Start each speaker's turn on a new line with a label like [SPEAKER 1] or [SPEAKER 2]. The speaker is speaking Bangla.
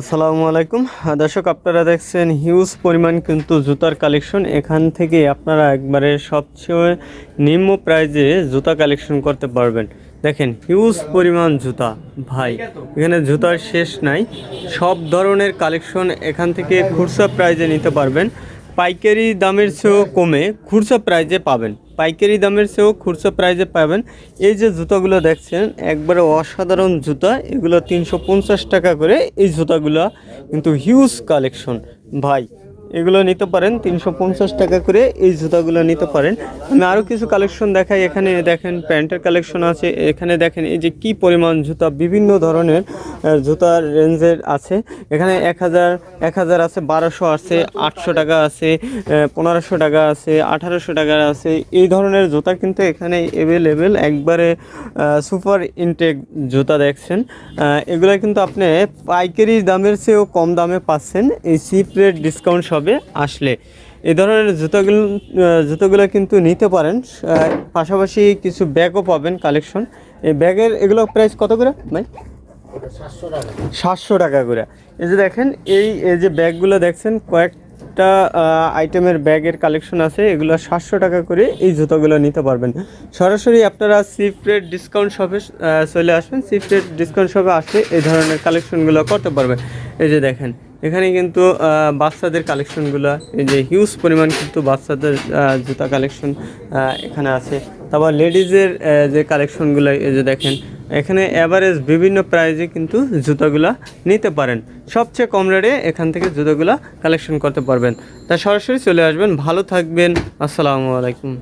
[SPEAKER 1] আসসালামু আলাইকুম। দর্শক, আপনারা দেখছেন হিউজ পরিমাণ কিন্তু জুতার কালেকশন। এখান থেকে আপনারা একবারে সবচেয়ে নিম্ন প্রাইজে জুতা কালেকশন করতে পারবেন। দেখেন, হিউজ পরিমাণ জুতা, ভাই। এখানে জুতার শেষ নাই। সব ধরনের কালেকশন এখান থেকে খুচরা প্রাইজে নিতে পারবেন। পাইকারি দামের সেও কমে খুচরা প্রাইজে পাবেন। পাইকারি দামের সেও খুচরা প্রাইজে পাবেন। এই যে জুতাগুলো দেখছেন, একবারে অসাধারণ জুতা। এগুলো তিনশো পঞ্চাশ টাকা করে এই জুতাগুলো কিন্তু হিউজ কালেকশন ভাই এগুলো নিতে পারেন, তিনশো পঞ্চাশ টাকা করে এই জুতাগুলো নিতে পারেন। আমি আরও কিছু কালেকশন দেখাই, এখানে দেখেন প্যান্টের কালেকশন আছে, এখানে দেখেন এই যে কি পরিমাণ জুতা, বিভিন্ন ধরনের জুতার রেঞ্জের আছে। এখানে এক হাজার এক হাজার আছে, বারোশো আছে, আটশো টাকা আছে পনেরোশো টাকা আছে, আঠারোশো টাকা আছে। এই ধরনের জুতা কিন্তু এখানে অ্যাভেলেবেল একবারে সুপার ইনটেক জুতা দেখছেন। এগুলো কিন্তু আপনি পাইকারি দামের চেয়েও কম দামে পাচ্ছেন। এই চিপ রেট ডিসকাউন্ট সবে আসলে। এ ধরনের জুতোগুলো জুতোগুলো কিন্তু নিতে পারেন। পাশাপাশি কিছু ব্যাগও পাবেন, কালেকশন। এই ব্যাগের এগুলো প্রাইস কত করে, ভাই? সাতশো টাকা করে। এই যে দেখেন, এই এই যে ব্যাগগুলো দেখছেন, কয়েকটা আইটেমের ব্যাগের কালেকশন আছে। এগুলো সাতশো টাকা করে এই জুতোগুলো নিতে পারবেন। সরাসরি আপনারা সিফ্রেট ডিসকাউন্ট শপে চলে আসবেন। সিফ্রেট ডিসকাউন্ট শপে আসলে এই ধরনের কালেকশনগুলো করতে পারবেন। এই যে দেখেন এখানে কিন্তু বাচ্চাদের কালেকশনগুলো, এই যে হিউজ পরিমাণ কিন্তু বাচ্চাদের জুতা কালেকশন এখানে আছে। তারপর লেডিজের যে কালেকশনগুলো, এই যে দেখেন, এখানে অ্যাভারেজ বিভিন্ন প্রাইজে কিন্তু জুতোগুলা নিতে পারেন। সবচেয়ে কম রেটে এখান থেকে জুতোগুলা কালেকশন করতে পারবেন। তা সরাসরি চলে আসবেন। ভালো থাকবেন। আসসালামু আলাইকুম।